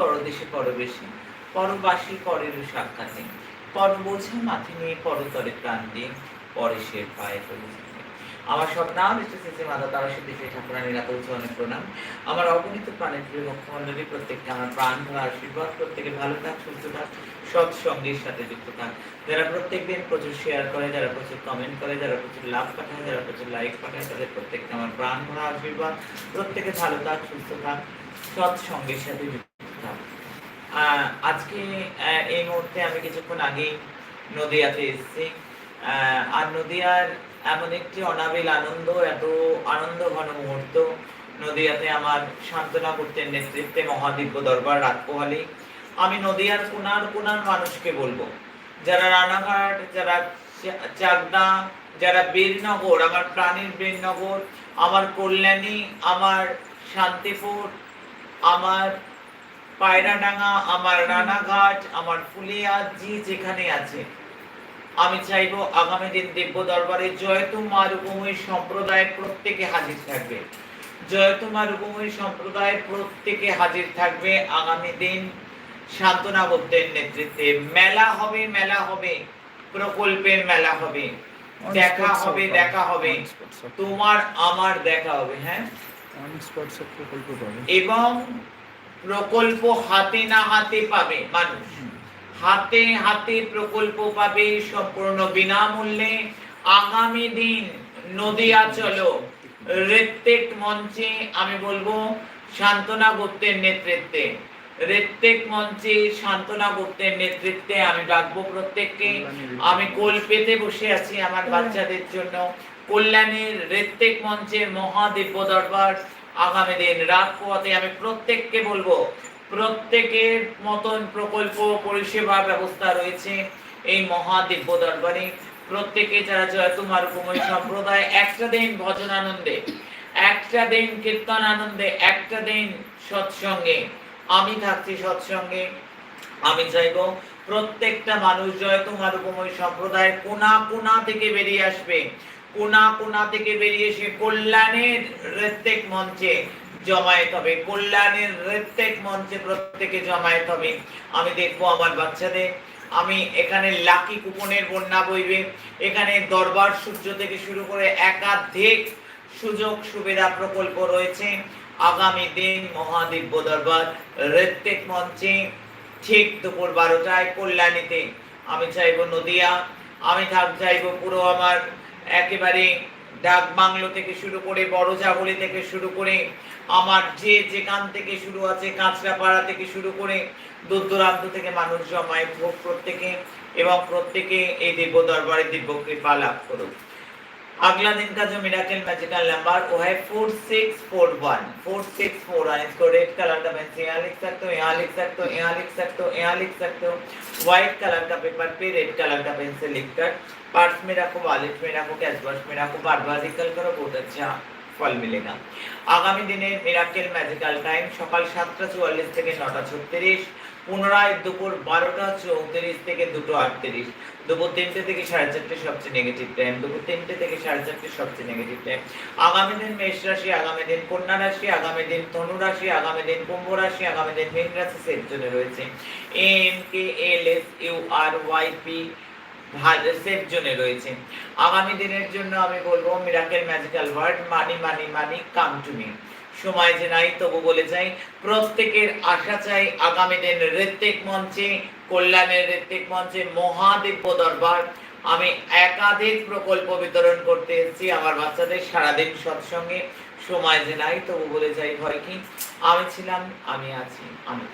পরদেশে পরবেশে পরবাসী পরের সাক্ষাতে পর বোঝা, মাথে নিয়ে পরতরে প্রাণ দিয়ে পরেশের পায়ে পড়ে আমার সব নাম এসেছে মাতা তারা সত্যি সেই ঠাকুরানির এত অনেক প্রণাম। আমার অগণিত প্রাণের প্রিয় মুখ্যমন্ডলী প্রত্যেককে আমার প্রাণ ভরা আশীর্বাদ, প্রত্যেকে ভালো থাক, সুস্থ থাক, সৎ সঙ্গীর সাথে যুক্ত থাক। যারা প্রত্যেকদিন প্রচুর শেয়ার করে, যারা প্রচুর কমেন্ট করে, যারা প্রচুর লাভ পাঠায়, যারা প্রচুর লাইক পাঠায়, তাদের প্রত্যেককে আমার প্রাণ ভরা আশীর্বাদ। প্রত্যেকে ভালো থাক, সুস্থ থাক, সৎ সঙ্গীর সাথে যুক্ত আজকে এই মুহূর্তে আমি কিছুক্ষণ আগেই নদিয়াতে এসেছি। আর নদিয়ার এমন একটি অনাবিল আনন্দ, এত আনন্দ ঘন মুহূর্ত নদিয়াতে আমার সান্ত্বনা করতেন নেতৃত্বে মহাদিব্য দরবার রাত পোহালি আমি নদিয়ার কোনার কোনার মানুষকে বলব। যারা রানাঘাট, যারা চাকদা, যারা বীরনগর, আমার প্রাণীর বীরনগর, আমার কল্যাণী, আমার শান্তিপুর, আমার পায়রাডাঙ্গা আমার রানাঘাট আমার ফুলিয়া জি যেখানে আছে। আমি চাইব আগামী দিন দিব্য দরবারে জয়তু মা রূপময়ী সম্প্রদায়ের প্রত্যেকে হাজির থাকবে। জয়তু মা রূপময়ী সম্প্রদায়ের প্রত্যেকে হাজির থাকবে আগামী দিন শান্তনা গুপ্তের নেতৃত্বে। মেলা হবে মেলা হবে প্রকল্পের মেলা হবে। দেখা হবে দেখা হবে। তোমার আমার দেখা হবে হ্যাঁ? এবং প্রকল্প হাতে না হাতে পাবে মানুষ। হাতে হাতে প্রকল্প পাবে সম্পূর্ণ বিনামূল্যে। আগামী দিন নদিয়া চলো। ঋত্বিক মঞ্চে আমি বলব সান্ত্বনা গুপ্তের নেতৃত্বে। ঋত্বিক মঞ্চে সান্ত্বনা গুপ্তের নেতৃত্বে আমি ডাকবো প্রত্যেককে। আমি কোল পেতে বসে আছি আমার বাচ্চাদের জন্য। কল্যাণের ঋত্বিক মঞ্চের মহাদিব্য দরবার আগামী দিন রাত পোয়াতে আমি প্রত্যেককে বলব, প্রত্যেকের মতন প্রকল্প পরিষেবা ব্যবস্থা রয়েছে এই মহাদিব্য দরবারে। প্রত্যেকে যারা জয়তুমার কুময় সম্প্রদায়, একটা দিন ভজন আনন্দে একটা দিন কীর্তন আনন্দে একটা দিন সৎসঙ্গে। আমি থাকছি সৎসঙ্গে, আমি চাইব প্রত্যেকটা মানুষ জয়তুমার উপময় সম্প্রদায় কোনা কোনা থেকে বেরিয়ে আসবে। কোনা কোনা থেকে বেরিয়ে এসে কল্যাণের প্রত্যেক মঞ্চে জমায়েত হবে। কল্যাণের প্রত্যেক মঞ্চে প্রত্যেকে জমায়েত হবে। আমি দেখব আমার বাচ্চাদের। আমি এখানে লাকি কুপনের বন্যা বইবে। এখানে দরবার সূর্য থেকে শুরু করে একাধিক সুযোগ সুবিধা প্রকল্প রয়েছে। আগামী দিন মহাদিব্য দরবার প্রত্যেক মঞ্চে ঠিক দুপুর বারোটায় কল্যাণীতে। আমি চাইব নদিয়া, আমি থাক চাইব পুরো আমার একেবারে ডাক বাংলো থেকে শুরু করে বড় জাগলি থেকে শুরু করে আমার যে যেখান থেকে শুরু আছে কাঁচরাপাড়া থেকে শুরু করে দূর দূরান্ত থেকে মানুষ জমায় প্রত্যেকে এবং প্রত্যেকে এই দিব্য দরবারে দিব্য কৃপা লাভ করুক। अगला दिन का जो मिराकल मैजिकल नंबर वो है four six four one four six four one इसको रेड कलर का पेन से यहाँ लिख सकते हो यहाँ लिख सकते हो यहाँ लिख सकते हो यहाँ लिख सकते हो व्हाइट कलर का पेपर पे रेड कलर का पेन से लिख कर पर्स में रखो वॉलेट में रखो कैश बॉक्स में रखो बार बार रिकल करो बहुत अच्छा ফল মিলেগা আগামী দিনে মিরাকেল ম্যাজিক্যাল টাইম সকাল সাতটা চুয়াল্লিশ থেকে নটা ছত্রিশ পুনরায় দুপুর বারোটা চৌত্রিশ থেকে দুটো আটত্রিশ। দুপুর তিনটে থেকে সাড়ে চারটে সবচেয়ে নেগেটিভ টাইম দুপুর তিনটে থেকে সাড়ে চারটে সবচেয়ে নেগেটিভ টাইম আগামী দিন মেষ রাশি, আগামী দিন কন্যা রাশি, আগামী দিন ধনু রাশি, আগামী দিন কুম্ভ রাশি, আগামী দিন মীন রাশি সেট জন্য রয়েছে। M K L S U R Y P safe জোনে রয়েছে। আগামী দিনের জন্য আমি বলব miracle magical word money money money come to me সময় যে নাই, তবু বলে যাই, প্রত্যেকের আশা চাই আগামী দিন ঋত্বিক মঞ্চে, কল্যাণের ঋত্বিক মঞ্চে, মহাদিব্য দরবার। আমি একাধিক প্রকল্প বিতরণ করতে এসেছি আমার বাচ্চাদের সারাদিন সৎসঙ্গে। সময় যে নাই, তবু বলে যাই, ভয় কি? আমি ছিলাম, আমি আছি, আমি